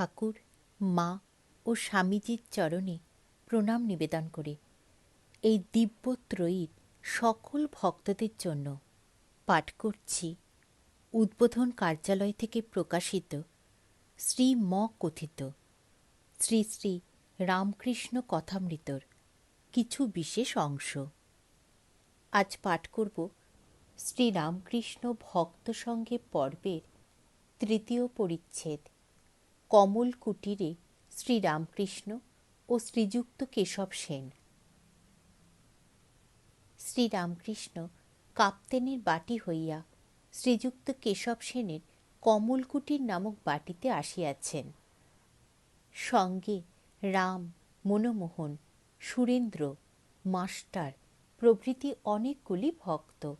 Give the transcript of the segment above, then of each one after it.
ঠাকুর, মা ও স্বামীজির চরণে প্রণাম নিবেদন করে। এই দিব্যত্রয়ীর সকল ভক্তদের জন্য পাঠ করছি। উদ্বোধন কার্যালয় থেকে প্রকাশিত শ্রী ম কথিত। শ্রী শ্রী রামকৃষ্ণ কথামৃতর কিছু বিশেষ অংশ। আজ পাঠ করব শ্রী রামকৃষ্ণ ভক্ত সঙ্গে পর্বের তৃতীয় পরিচ্ছেদ। কমল কুটিরে শ্রী রামকৃষ্ণ ও শ্রীযুক্ত কেশব সেন। শ্রীরামকৃষ্ণ কাপ্তেনের বাটি হইয়া শ্রীযুক্ত কেশব সেনের কমলকুটির নামক বাটিতে আসিয়াছেন। সঙ্গে রাম, মনমোহন, সুরেন্দ্র, মাস্টার প্রভৃতি অনেকগুলি ভক্ত।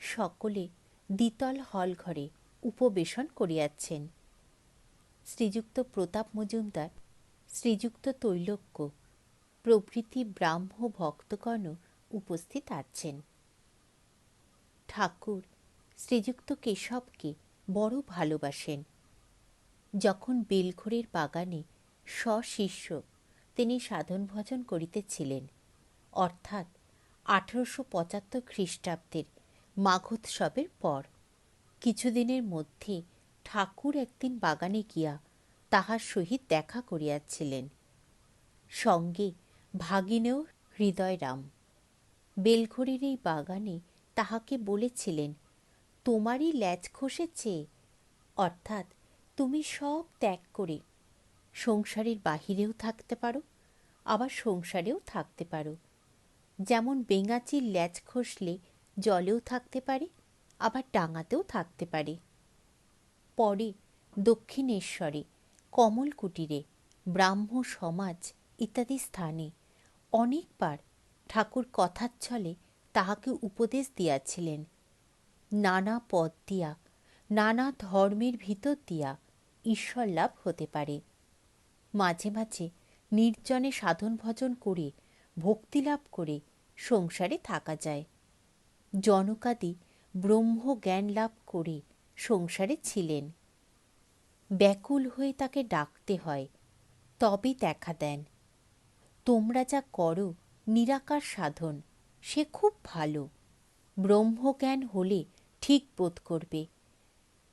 সকলে দ্বিতল হল ঘরে উপবেশন করিয়াছেন। শ্রীযুক্ত প্রতাপ মজুমদার, শ্রীযুক্ত তৈলক্য, প্রভৃতি ব্রাহ্ম ভক্তগণ উপস্থিত আছেন। ঠাকুর, শ্রীযুক্ত কেশবকে বড় ভালোবাসেন। যখন বেলঘরের বাগানে স্বশিষ্য তিনি সাধন ভজন করিতেছিলেন, অর্থাৎ আঠারোশো পঁচাত্তর খ্রিস্টাব্দের মাঘোৎসবের পর, কিছুদিনের মধ্যে ঠাকুর একদিন বাগানে গিয়া তাহার সহিত দেখা করিয়াছিলেন। সঙ্গে ভাগিনেও হৃদয়রাম। বেলঘড়ির এই বাগানে তাহাকে বলেছিলেন, তোমারই ল্যাজ খসেছে, অর্থাৎ তুমি সব ত্যাগ করে সংসারের বাহিরেও থাকতে পারো, আবার সংসারেও থাকতে পারো। যেমন বেঙাচির ল্যাজ খসলে জলেও থাকতে পারে, আবার ডাঙাতেও থাকতে পারে। পরে দক্ষিণেশ্বরে কমল কুটিরে ব্রাহ্ম সমাজ ইত্যাদি স্থানে অনেকবার ঠাকুর কথাচ্ছলে তাহাকে উপদেশ দিয়াছিলেন। নানা পদ দিয়া, নানা ধর্মের ভিতর দিয়া ঈশ্বর লাভ হতে পারে। মাঝে মাঝে নির্জনে সাধন ভজন করে ভক্তিলাভ করে সংসারে থাকা যায়। জনকাদি ব্রহ্ম জ্ঞান লাভ করে সংসারে ছিলেন। ব্যাকুল হয়ে তাকে ডাকতে হয়, তবে দেখা দেন। তোমরা যা করো, নিরাকার সাধন, সে খুব ভালো। ব্রহ্মজ্ঞান হলে ঠিক বোধ করবে।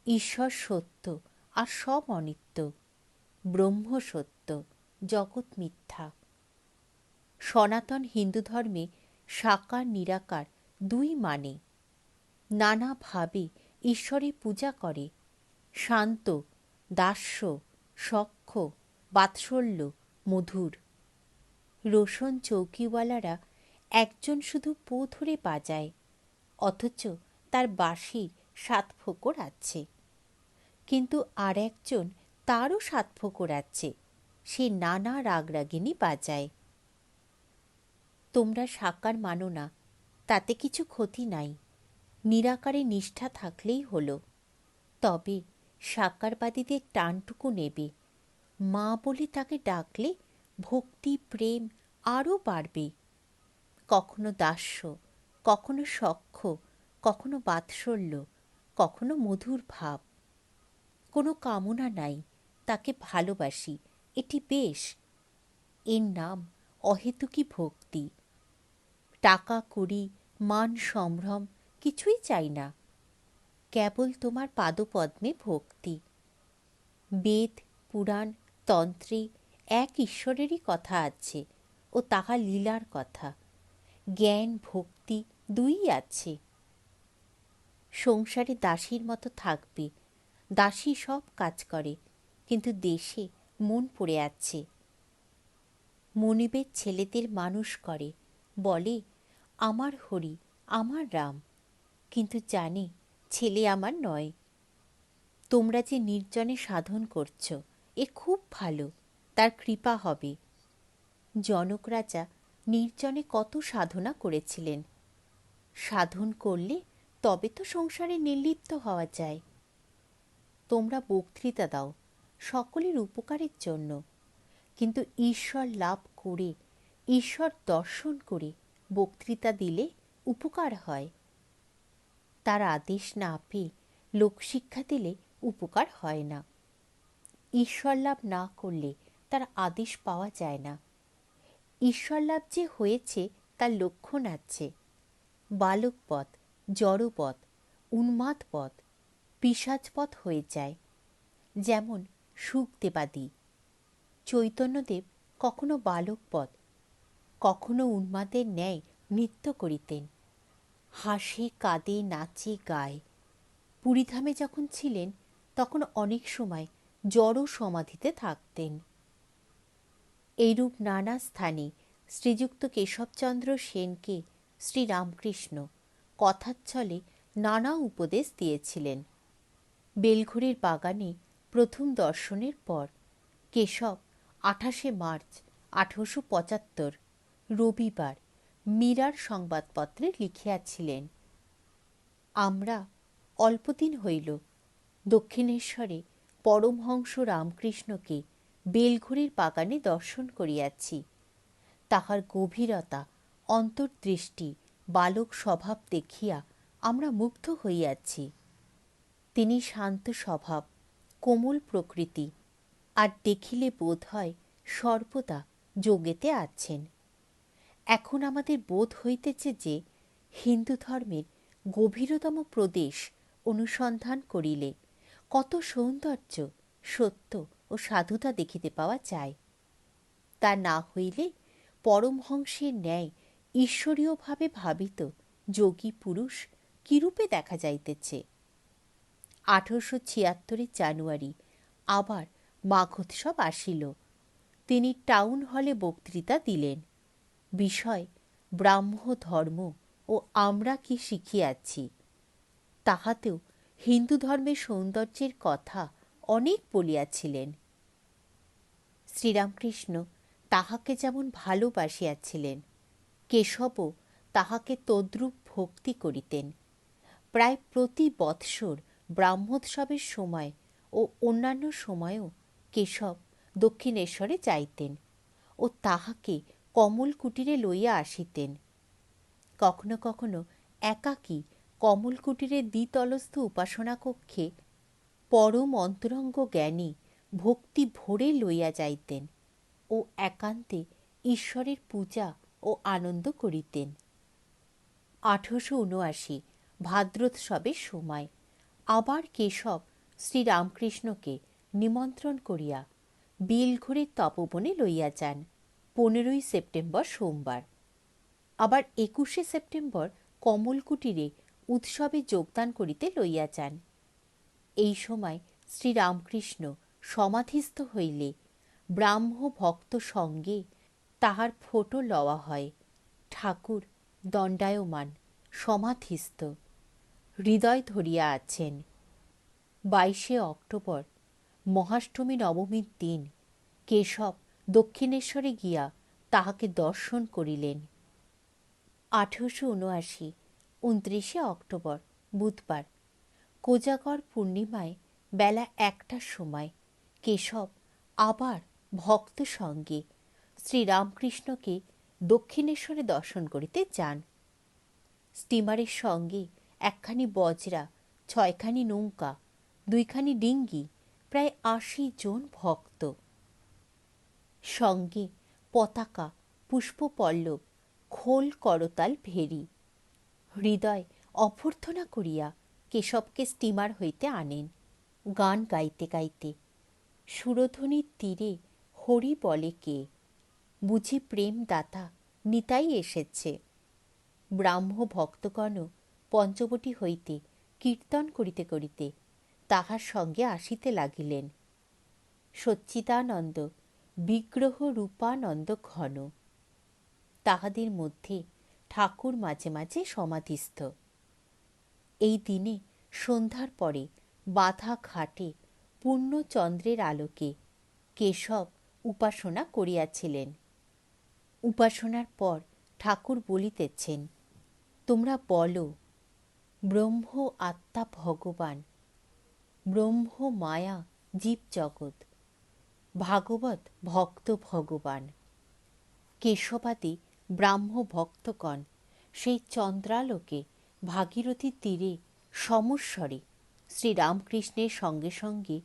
ঈশ্বর সত্য আর সব অনিত্য। ব্রহ্ম সত্য, জগৎ মিথ্যা। সনাতন হিন্দু ধর্মে সাকার নিরাকার দুই মানে। নানাভাবে ঈশ্বরের পূজা করে। শান্ত, দাস্য, সক্ষ, বাৎসল্য, মধুর। রোশন চৌকিওয়ালারা একজন শুধু পো ধরে বাজায়, অথচ তার বাঁশির সাত ফোকর আছে। কিন্তু আর একজন তারও সাত ফোকর আছে, সে নানা রাগরাগিনী বাজায়। তোমরা সাকার মানো না, তাতে কিছু ক্ষতি নাই। নিরাকারে নিষ্ঠা থাকলেই হলো। তবে সাকারবাদীদের টানটুকু নেবে। মা বলে তাকে ডাকলে ভক্তি, প্রেম আরও বাড়বে। কখনো দাস্য, কখনো সখ্য, কখনো বাৎসল্য, কখনো মধুর ভাব। কোনো কামনা নাই, তাকে ভালোবাসি, এটি বেশ। এর নাম অহেতুকি ভক্তি। টাকা করি মান, সম্ভ্রম কিছুই চাই না। কেবল তোমার পাদপদ্মে ভক্তি। বেদ, পুরাণ, তন্ত্রে এক ঈশ্বরেরই কথা আছে ও তাহা লীলার কথা। জ্ঞান, ভক্তি দুই আছে। সংসারে দাসীর মতো থাকবে। দাসী সব কাজ করে, কিন্তু দেশে মন পড়ে আছে। মনিবের ছেলেদের মানুষ করে, বলে, আমার হরি, আমার রাম। কিন্তু জানি, ছেলে আমার নয়। তোমরা যে নির্জনে সাধন করছ, এ খুব ভালো, তার কৃপা হবে। জনক রাজা নির্জনে কত সাধনা করেছিলেন। সাধন করলে তবে তো সংসারে নির্লিপ্ত হওয়া যায়। তোমরা বক্তৃতা দাও, সকলের উপকারের জন্য। কিন্তু ঈশ্বর লাভ করে, ঈশ্বর দর্শন করে বক্তৃতা দিলে উপকার হয়। তার আদেশ না পেয়ে লোকশিক্ষা দিলে উপকার হয় না। ঈশ্বর লাভ না করলে তার আদেশ পাওয়া যায় না। ঈশ্বর লাভ যে হয়েছে তার লক্ষণ আছে। বালক পথ জড়পথ উন্মাদ পথ পিসাজ পথ হয়ে যায়। যেমন সুখদেবাদি। চৈতন্যদেব কখনো বালক পথ কখনো উন্মাদের ন্যায় নৃত্য করিতেন। হাসে, কাঁদে, নাচে, গায়। পুরীধামে যখন ছিলেন, তখন অনেক সময় জড় সমাধিতে থাকতেন। এইরূপ নানা স্থানে শ্রীযুক্ত কেশবচন্দ্র সেনকে শ্রীরামকৃষ্ণ কথাচ্ছলে নানা উপদেশ দিয়েছিলেন। বেলঘড়ির বাগানে প্রথম দর্শনের পর কেশব আঠাশে মার্চ আঠারোশো পঁচাত্তর, রবিবার মীরার সংবাদপত্রে লিখিয়াছিলেন, আমরা অল্পদিন হইল, দক্ষিণেশ্বরে পরমহংস রামকৃষ্ণকে বেলঘড়ির বাগানে দর্শন করিয়াছি। তাহার গভীরতা, অন্তর্দৃষ্টি, বালক স্বভাব দেখিয়া আমরা মুগ্ধ হইয়াছি। তিনি শান্ত স্বভাব, কোমল প্রকৃতি, আর দেখিলে বোধ হয় সর্বদা যোগেতে আছেন। এখন আমাদের বোধ হইতেছে যে হিন্দু ধর্মের গভীরতম প্রদেশ অনুসন্ধান করিলে কত সৌন্দর্য, সত্য ও সাধুতা দেখিতে পাওয়া যায়। তা না হইলে পরমহংসের ন্যায় ঈশ্বরীয়ভাবে ভাবিত যোগী পুরুষ কিরূপে দেখা যাইতেছে? আঠারোশো ছিয়াত্তরের জানুয়ারি আবার মাঘোৎসব আসিল। তিনি টাউন হলে বক্তৃতা দিলেন। বিষয়, ব্রাহ্ম ধর্ম ও আমরা কি শিখিয়াছি? তাহাতেও হিন্দু ধর্মের সৌন্দর্যের কথা অনেক বলিয়াছিলেন। শ্রীরামকৃষ্ণ তাহাকে যেমন ভালোবাসিয়াছিলেন, কেশবও তাহাকে তদ্রূপ ভক্তি করিতেন। প্রায় প্রতি বৎসর ব্রাহ্মোৎসবের সময় ও অন্যান্য সময়েও কেশব দক্ষিণেশ্বরে যাইতেন ও তাহাকে কমল কুটিরে লইয়া আসিতেন। কখনো কখনো একাকী কমল কুটিরের দ্বিতলস্থ উপাসনা কক্ষে পরম অন্তরঙ্গ জ্ঞানী ভক্তি ভরে লইয়া যাইতেন ও একান্তে ঈশ্বরের পূজা ও আনন্দ করিতেন। আঠারোশো উনআশি ভাদ্রোৎসবের সময় আবার কেশব শ্রীরামকৃষ্ণকে নিমন্ত্রণ করিয়া বেলঘরের তপবনে লইয়া যান। পনেরোই সেপ্টেম্বর সোমবার। আবার একুশে সেপ্টেম্বর কমলকুটিরে উৎসবে যোগদান করিতে লইয়া যান। এই সময় শ্রীরামকৃষ্ণ সমাধিস্থ হইলে ব্রাহ্ম ভক্ত সঙ্গে তাহার ফটো লওয়া হয়। ঠাকুর দণ্ডায়মান সমাধিস্থ। হৃদয় ধরিয়া আছেন। বাইশে অক্টোবর মহাষ্টমী নবমীর দিন কেশব দক্ষিণেশ্বরে গিয়া তাহাকে দর্শন করিলেন। আঠেরোশো উনআশি, উনত্রিশে অক্টোবর, বুধবার। কোজাগর পূর্ণিমায় বেলা একটার সময় কেশব আবার ভক্ত সঙ্গে শ্রীরামকৃষ্ণকে দক্ষিণেশ্বরে দর্শন করিতে যান। স্টিমারের সঙ্গে একখানি বজরা, ছয়খানি নৌকা, দুইখানি ডিঙ্গি, প্রায় আশি জন ভক্ত। সঙ্গে পতাকা, পুষ্পপল্লব, খোল করতাল ভেরি। হৃদয় অভ্যর্থনা করিয়া কেশবকে স্টিমার হইতে আনেন। গান গাইতে গাইতে সুরধ্বনির তীরে হরি বলে কে? বুঝি প্রেম দাতা নিতাই এসেছে। ব্রাহ্ম ভক্তগণ পঞ্চবটি হইতে কীর্তন করিতে করিতে তাহার সঙ্গে আসিতে লাগিলেন। সচ্চিদানন্দ বিগ্রহ রূপানন্দ ঘন। তাহাদের মধ্যে ঠাকুর মাঝে মাঝে সমাধিস্থ। এই দিনে সন্ধ্যার পরে বাধা ঘাটে পূর্ণচন্দ্রের আলোকে কেশব উপাসনা করিয়াছিলেন। উপাসনার পর ঠাকুর বলিতেছেন, তোমরা বলো, ব্রহ্ম আত্মা ভগবান, ব্রহ্ম মায়া জীব জগৎ ভাগবত ভক্ত ভগবান। কেশবাদী ব্রাহ্ম ভক্তগণ সেই চন্দ্রালোকে ভাগীরথী তীরে সমস্বরে শ্রীরামকৃষ্ণের সঙ্গে সঙ্গে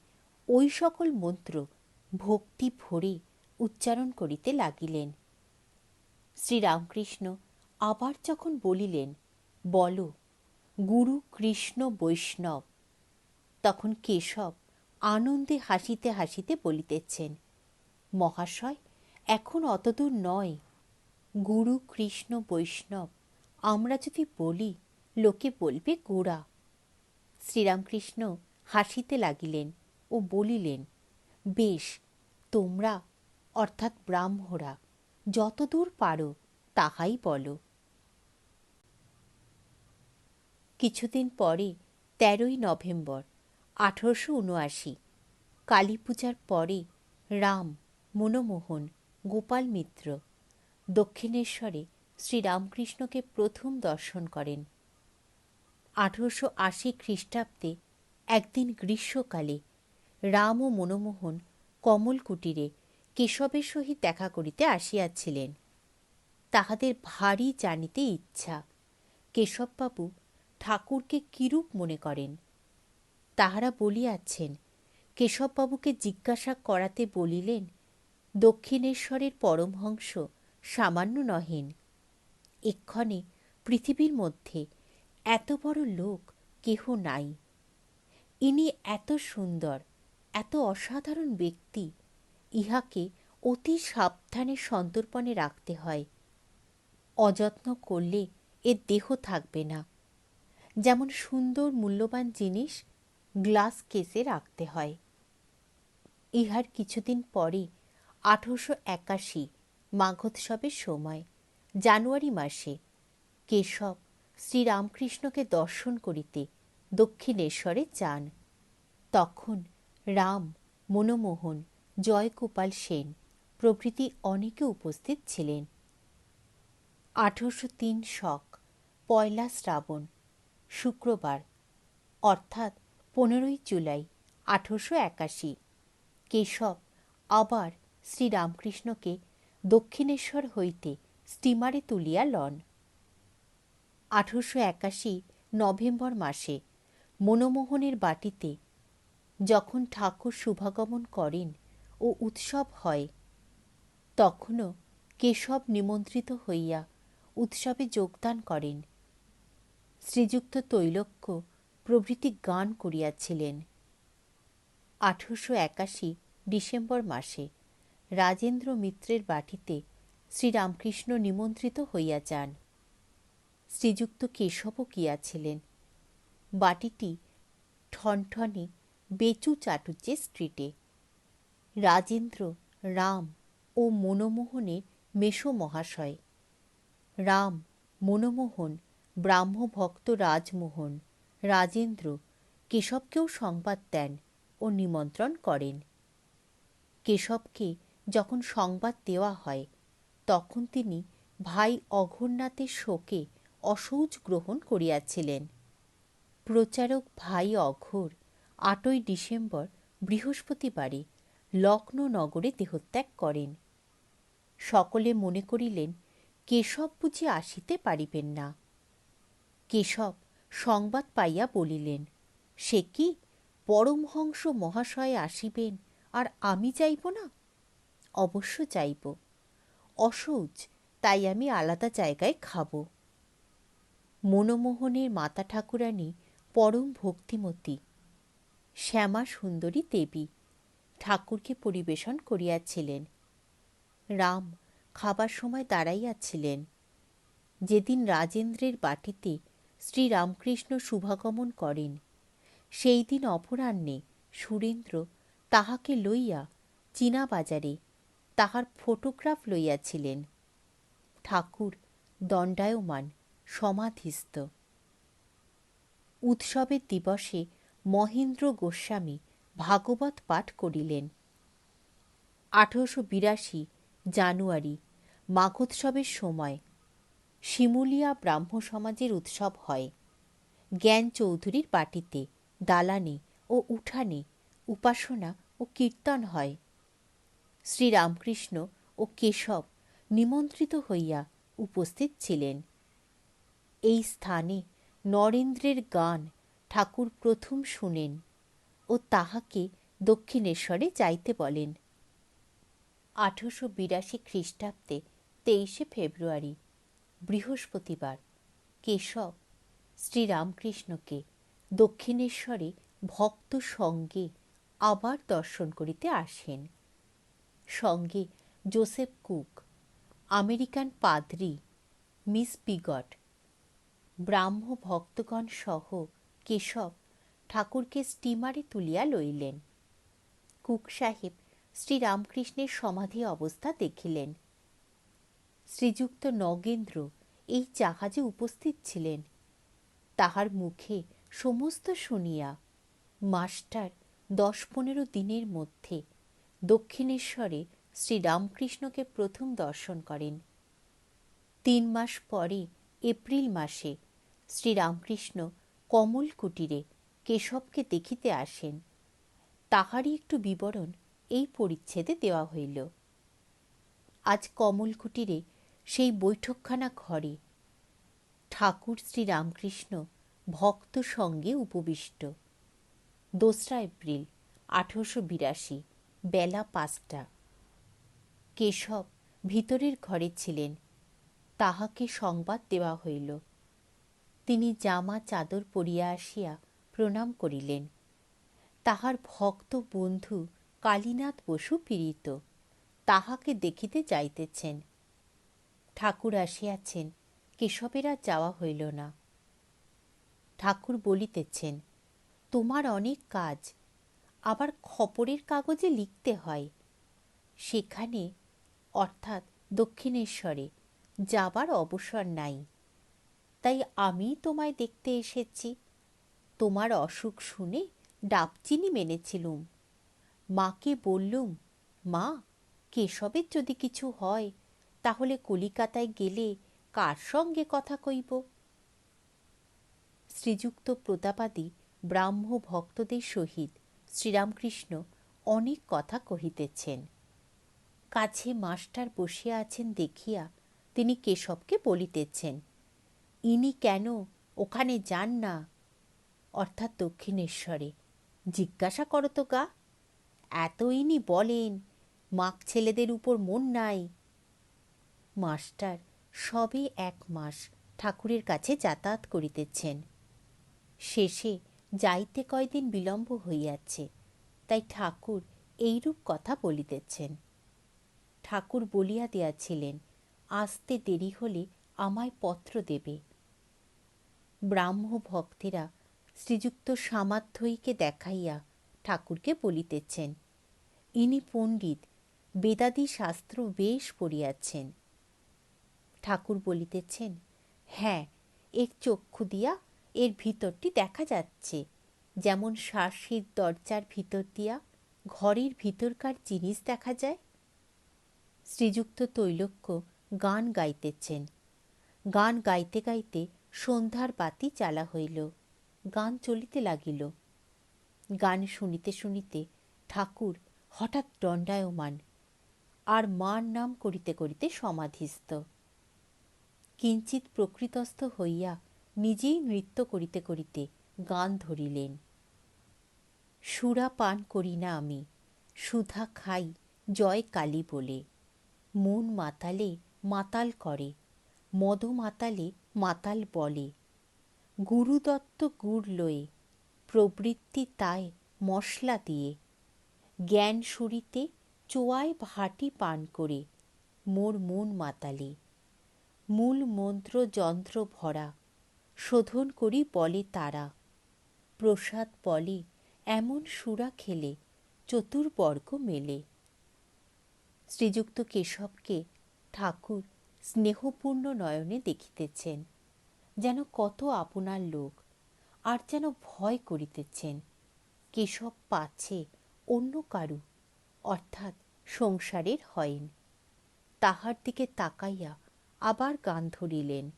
ওই সকল মন্ত্র ভক্তি ভরে উচ্চারণ করিতে লাগিলেন। শ্রীরামকৃষ্ণ আবার যখন বলিলেন, বল, গুরু কৃষ্ণ বৈষ্ণব, তখন কেশব আনন্দে হাসিতে হাসিতে বলিতেছেন, মহাশয়, এখন অতদূর নয়। গুরু কৃষ্ণ বৈষ্ণব, আমরা যদি বলি, লোকে বলবে গোড়া। শ্রীরামকৃষ্ণ হাসিতে লাগিলেন ও বলিলেন, বেশ, তোমরা, অর্থাৎ ব্রাহ্মরা, যতদূর পারো, তাহাই বলো। কিছুদিন পরে, তেরোই নভেম্বর আঠারোশো উনআশি। কালী পূজার পরে রাম, মনমোহন, গোপাল মিত্র, দক্ষিণেশ্বরে শ্রীরামকৃষ্ণকে প্রথম দর্শন করেন। আঠারোশো আশি খ্রিস্টাব্দে একদিন গ্রীষ্মকালে রাম ও মনমোহন কমল কুটিরে কেশবের সহিত দেখা করিতে আসিয়াছিলেন। তাহাদের ভারী জানিতে ইচ্ছা। কেশববাবু ঠাকুরকে কিরূপ মনে করেন? তাহারা বলিয়াছেন, কেশববাবুকে জিজ্ঞাসা করাতে বলিলেন, দক্ষিণেশ্বরের পরমহংস সামান্য নহেন। এক্ষণে পৃথিবীর মধ্যে এত বড় লোক কেহ নাই। ইনি এত সুন্দর, এত অসাধারণ ব্যক্তি, ইহাকে অতি সাবধানে সন্তর্পণে রাখতে হয়। অযত্ন করলে এর দেহ থাকবে না। যেমন সুন্দর, মূল্যবান জিনিস গ্লাস কেসে রাখতে হয়। ইহার কিছুদিন পরে আঠারোশো একাশি মাঘোৎসবের সময়, জানুয়ারি মাসে, কেশব শ্রীরামকৃষ্ণকে দর্শন করিতে দক্ষিণেশ্বরে যান। তখন রাম, মনমোহন, জয়গোপাল সেন প্রভৃতি অনেকে উপস্থিত ছিলেন। আঠারোশো তিন শক, পয়লা শ্রাবণ, শুক্রবার, অর্থাৎ পনেরোই জুলাই, আঠারোশো একাশি। কেশব আবার শ্রীরামকৃষ্ণকে দক্ষিণেশ্বর হইতে স্টিমারে তুলিয়া লন। আঠারোশো একাশি নভেম্বর মাসে মনমোহনের বাটিতে যখন ঠাকুর শুভাগমন করেন ও উৎসব হয়, তখনও কেশব নিমন্ত্রিত হইয়া উৎসবে যোগদান করেন। শ্রীযুক্ত তৈলক্য প্রভৃতি গান করিয়াছিলেন। আঠারোশো একাশি ডিসেম্বর মাসে রাজেন্দ্র মিত্রের বাটিতে শ্রীরামকৃষ্ণ নিমন্ত্রিত হইয়া যান। শ্রীযুক্ত কেশবও গিয়াছিলেন বাটিটি ঠনঠনে বেচু চাটুজ্জে স্ট্রিটে। রাজেন্দ্র রাম ও মনমোহনের মেষো মহাশয় রাম, মনমোহন, ব্রাহ্মভক্ত রাজমোহন। রাজেন্দ্র কেশবকেও সংবাদ দেন ও নিমন্ত্রণ করেন। কেশবকে যখন সংবাদ দেওয়া হয়, তখন তিনি ভাই অঘরনাথের শোকে অসৌচ গ্রহণ করিয়াছিলেন। প্রচারক ভাই অঘোর আটই ডিসেম্বর বৃহস্পতিবারে লক্ষ্ণৌ নগরে দেহত্যাগ করেন। সকলে মনে করিলেন, কেশব বুঝি আসিতে পারিবেন না। কেশব সংবাদ পাইয়া বলিলেন, সে কি? পরমহংস মহাশয় আসিবেন, আর আমি যাইব না? অবশ্য যাইব। অসৌচ তাই আমি আলাদা জায়গায় খাব। মনমোহনের মাতা ঠাকুরানী পরম ভক্তিমতী। শ্যামা সুন্দরী দেবী, ঠাকুরকে পরিবেশন করিয়াছিলেন। রাম খাবার সময় দাঁড়াইয়াছিলেন। যেদিন রাজেন্দ্রের বাটিতে শ্রীরামকৃষ্ণ শুভাগমন করেন। সেই দিন অপরাহ্নে সুরেন্দ্র তাহাকে লইয়া চীনা বাজারে তাহার ফটোগ্রাফ লইয়াছিলেন। ঠাকুর দণ্ডায়মান, সমাধিস্থ। উৎসবের দিবসে মহেন্দ্র গোস্বামী ভাগবত পাঠ করিলেন। আঠারোশো বিরাশি জানুয়ারি, মাঘোৎসবের সময় শিমুলিয়া ব্রাহ্ম সমাজের উৎসব হয়। জ্ঞান চৌধুরীর বাটিতে দালানে ও উঠানে উপাসনা ও কীর্তন হয়। শ্রীরামকৃষ্ণ ও কেশব নিমন্ত্রিত হইয়া উপস্থিত ছিলেন। এই স্থানে নরেন্দ্রের গান ঠাকুর প্রথম শুনেন ও তাহাকে দক্ষিণেশ্বরে যাইতে বলেন। আঠেরোশো বিরাশি খ্রিস্টাব্দে তেইশে ফেব্রুয়ারি বৃহস্পতিবার, কেশব শ্রীরামকৃষ্ণকে দক্ষিণেশ্বরে ভক্ত সঙ্গে আবার দর্শন করিতে আসেন। সঙ্গে জোসেফ কুক, আমেরিকান পাদ্রি, মিস পিগট ব্রাহ্ম ভক্তগণ সহ কেশব ঠাকুরকে স্টিমারে তুলিয়া লইলেন। কুক সাহেব শ্রীরামকৃষ্ণের সমাধি অবস্থা দেখিলেন। শ্রীযুক্ত নগেন্দ্র এই জাহাজে উপস্থিত ছিলেন। তাহার মুখে সমস্ত শুনিয়া মাস্টার দশ পনেরো দিনের মধ্যে দক্ষিণেশ্বরে শ্রীরামকৃষ্ণকে প্রথম দর্শন করেন। তিন মাস পরে, এপ্রিল মাসে, শ্রীরামকৃষ্ণ কমল কুটিরে কেশবকে দেখিতে আসেন। তাহারই একটু বিবরণ এই পরিচ্ছেদে দেওয়া হইল। আজ কমল কুটিরে সেই বৈঠকখানা ঘরে। ঠাকুর শ্রীরামকৃষ্ণ ভক্ত সঙ্গে উপবিষ্ট। দোসরা এপ্রিল, আঠেরোশো বিরাশি, বেলা পাঁচটা। কেশব ভিতরের ঘরে ছিলেন। তাহাকে সংবাদ দেওয়া হইল। তিনি জামা চাদর পরিয়া আসিয়া প্রণাম করিলেন। তাহার ভক্ত বন্ধু কালীনাথ বসু পীড়িত। তাহাকে দেখিতে যাইতেছেন। ঠাকুর আসিয়াছেন, কেশবের আর যাওয়া হইল না। ঠাকুর বলিতেছেন, তোমার অনেক কাজ, আবার খপরের কাগজে লিখতে হয়। সেখানে, অর্থাৎ দক্ষিণেশ্বরে, যাবার অবসর নাই। তাই আমি তোমায় দেখতে এসেছি। তোমার অসুখ শুনে ডাবচিনি মেনেছিলুম। মাকে বললুম, মা, কেশবের যদি কিছু হয় তাহলে কলিকাতায় গেলে কার সঙ্গে কথা কইব? শ্রীযুক্ত প্রতাপাদি ব্রাহ্ম ভক্তদের সহিত শ্রীরামকৃষ্ণ অনেক কথা কহিতেছেন। কাছে মাস্টার বসিয়া আছেন দেখিয়া তিনি কেশবকে বলিতেছেন, ইনি কেন ওখানে যান না? অর্থাৎ দক্ষিণেশ্বরে। জিজ্ঞাসা করো তো গা। এত ইনি বলেন মাক ছেলেদের উপর মন নাই। মাস্টার সবে এক মাস ঠাকুরের কাছে যাতায়াত করিতেছেন। শেষে যাইতে কয়দিন বিলম্ব হইয়াছে, তাই ঠাকুর এইরূপ কথা বলিতেছেন। ঠাকুর বলিয়া দিয়াছিলেন, আসতে দেরি হলে আমায় পত্র দেবে। ব্রাহ্ম ভক্তেরা শ্রীযুক্ত সামাধ্যইকে দেখাইয়া ঠাকুরকে বলিতেছেন, ইনি পণ্ডিত, বেদাদি শাস্ত্র বেশ পড়িয়াছেন। ঠাকুর বলিতেছেন হ্যাঁ এর চক্ষু দিয়া এর ভিতরটি দেখা যাচ্ছে। যেমন শ্বাসের দরজার ভিতর দিয়া ঘরের ভিতরকার জিনিস দেখা যায়। শ্রীযুক্ত তৈলক্য গান গাইতেছেন। গান গাইতে গাইতে সন্ধ্যার বাতি চালা হইল, গান চলিতে লাগিল। গান শুনিতে শুনিতে ঠাকুর হঠাৎ দণ্ডায়মান, আর মার নাম করিতে করিতে সমাধিস্থ। কিঞ্চিত প্রকৃতস্থ হইয়া নিজেই নৃত্য করিতে করিতে গান ধরিলেন। সুরা পান করি না আমি, সুধা খাই জয় কালী বলে। মন মাতালে মাতাল করে, মদ মাতালে মাতাল বলে। গুরুদত্ত গুড় লয়ে, প্রবৃত্তি তাই মশলা দিয়ে। জ্ঞান সুরিতে চোয়ায় ভাটি পান করে, মোর মন মাতালে। মূল মন্ত্র যন্ত্র ভরা। শোধন করি বলে তারা। প্রসাদ বলে এমন সুরা খেলে, চতুর্বর্গ মেলে। শ্রীযুক্ত কেশবকে ঠাকুর স্নেহপূর্ণ নয়নে দেখিতেছেন, যেন কত আপনার লোক, আর যেন ভয় করিতেছেন। কেশব পাছে অন্য কারু, অর্থাৎ সংসারের হয়েন। তাহার দিকে তাকাইয়া আবার গান ধরিলেন।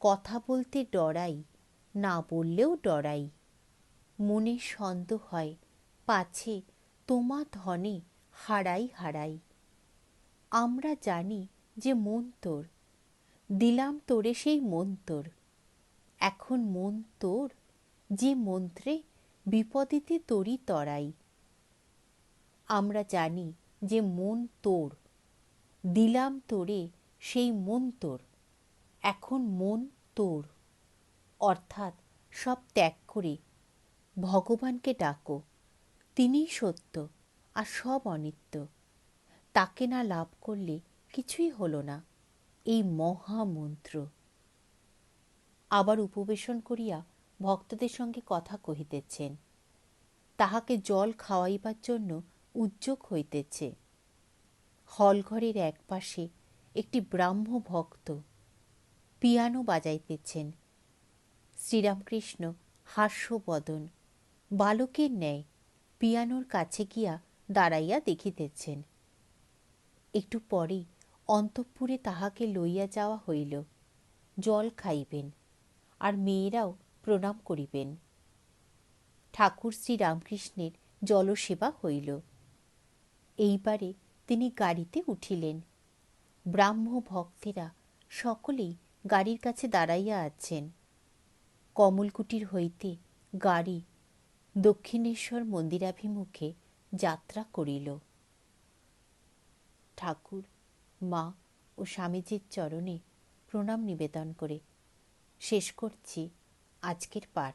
কথা বলতে ডরাই, না বললেও ডরাই। মনে সন্দেহ হয়, পাছে তোমা ধনে হারাই হারাই। আমরা জানি যে মন তোর, দিলাম তোরে সেই মন তোর। এখন মন তোর, যে মন্ত্রে বিপদেতে তোরই তরাই। আমরা জানি যে মন তোর, দিলাম তোরে সেই মন তোর। এখন মন তোর। অর্থাৎ সব ত্যাগ করে ভগবানকে ডাকো। তিনিই সত্য আর সব অনিত্য। তাকে না লাভ করলে কিছুই হলো না এই মহামন্ত্র। আবার উপবেশন করিয়া ভক্তদের সঙ্গে কথা কহিতেছেন। তাহাকে জল খাওয়াইবার জন্য উদ্যোগ হইতেছে। হলঘরের একপাশে একটি ব্রাহ্ম ভক্ত পিয়ানো বাজাইতেছেন। শ্রীরামকৃষ্ণ হাস্যবদন, বালকের ন্যায় পিয়ানোর কাছে গিয়া দাঁড়াইয়া দেখিতেছেন। একটু পরেই অন্তঃপুরে তাহাকে লইয়া যাওয়া হইল, জল খাইবেন আর মেয়েরাও প্রণাম করিবেন। ঠাকুর শ্রী রামকৃষ্ণের জলসেবা হইল। এইবারে তিনি গাড়িতে উঠিলেন। ব্রাহ্ম ভক্তেরা সকলেই গাড়ির কাছে দাঁড়াইয়া আছেন। কমলকুটির হইতে গাড়ি দক্ষিণেশ্বর মন্দিরাভিমুখে যাত্রা করিল। ঠাকুর, মা ও স্বামীজির চরণে প্রণাম নিবেদন করে শেষ করছি আজকের পাঠ।